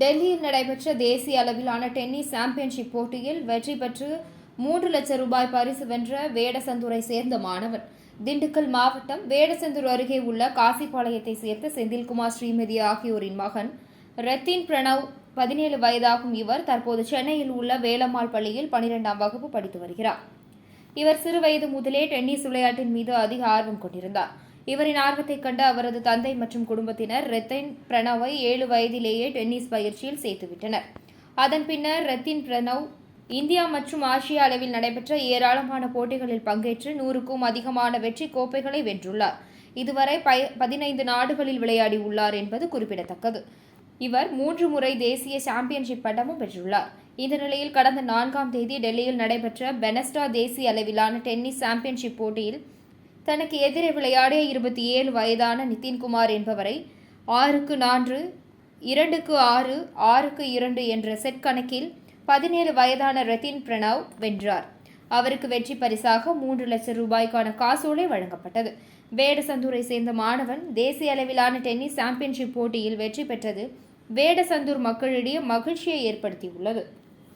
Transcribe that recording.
டெல்லியில் நடைபெற்ற தேசிய அளவிலான டென்னிஸ் சாம்பியன்ஷிப் போட்டியில் வெற்றி பெற்று மூன்று லட்சம் ரூபாய் பரிசு வென்ற வேடசந்தூரை சேர்ந்த மாணவன். திண்டுக்கல் மாவட்டம் வேடசந்தூர் அருகே உள்ள காசிப்பாளையத்தை சேர்ந்த செந்தில்குமார் ஸ்ரீமதி ஆகியோரின் மகன். ரத்தின் பிரணவ் பதினேழு வயதாகும் இவர் தற்போது சென்னையில் உள்ள வேலம்மாள் பள்ளியில் பனிரெண்டாம் வகுப்பு படித்து வருகிறார். இவர் சிறுவயது முதலே டென்னிஸ் விளையாட்டின் மீது அதிக ஆர்வம் கொண்டிருந்தார். இவரின் ஆர்வத்தைக் கண்ட அவரது தந்தை மற்றும் குடும்பத்தினர் ரத்தின் பிரணவை ஏழு வயதிலேயே டென்னிஸ் பயிற்சியில் சேர்த்துவிட்டனர். அதன் பின்னர் ரத்தின் பிரணவ் இந்தியா மற்றும் ஆசிய அளவில் நடைபெற்ற ஏராளமான போட்டிகளில் பங்கேற்று நூறுக்கும் அதிகமான வெற்றி கோப்பைகளை வென்றுள்ளார். இதுவரை பய- பதினைந்து நாடுகளில் விளையாடி உள்ளார் என்பது குறிப்பிடத்தக்கது. இவர் மூன்று முறை தேசிய சாம்பியன்ஷிப் பட்டமும் பெற்றுள்ளார். இந்த நிலையில் கடந்த நான்காம் தேதி டெல்லியில் நடைபெற்ற பெனஸ்டா தேசிய அளவிலான டென்னிஸ் சாம்பியன்ஷிப் போட்டியில் தனக்கு எதிரே விளையாடிய இருபத்தி ஏழு வயதான நிதின்குமார் என்பவரை ஆறுக்கு நான்கு இரண்டுக்கு ஆறு ஆறுக்கு இரண்டு என்ற செட் கணக்கில் பதினேழு வயதான ரத்தின் பிரணவ் வென்றார். அவருக்கு வெற்றி பரிசாக மூன்று லட்சம் ரூபாய்க்கான காசோலை வழங்கப்பட்டது. வேடசந்தூரை சேர்ந்த மாணவன் தேசிய அளவிலான டென்னிஸ் சாம்பியன்ஷிப் போட்டியில் வெற்றி பெற்றது. வேடசந்தூர் மக்களிடையே மகிழ்ச்சியை ஏற்படுத்தியுள்ளது.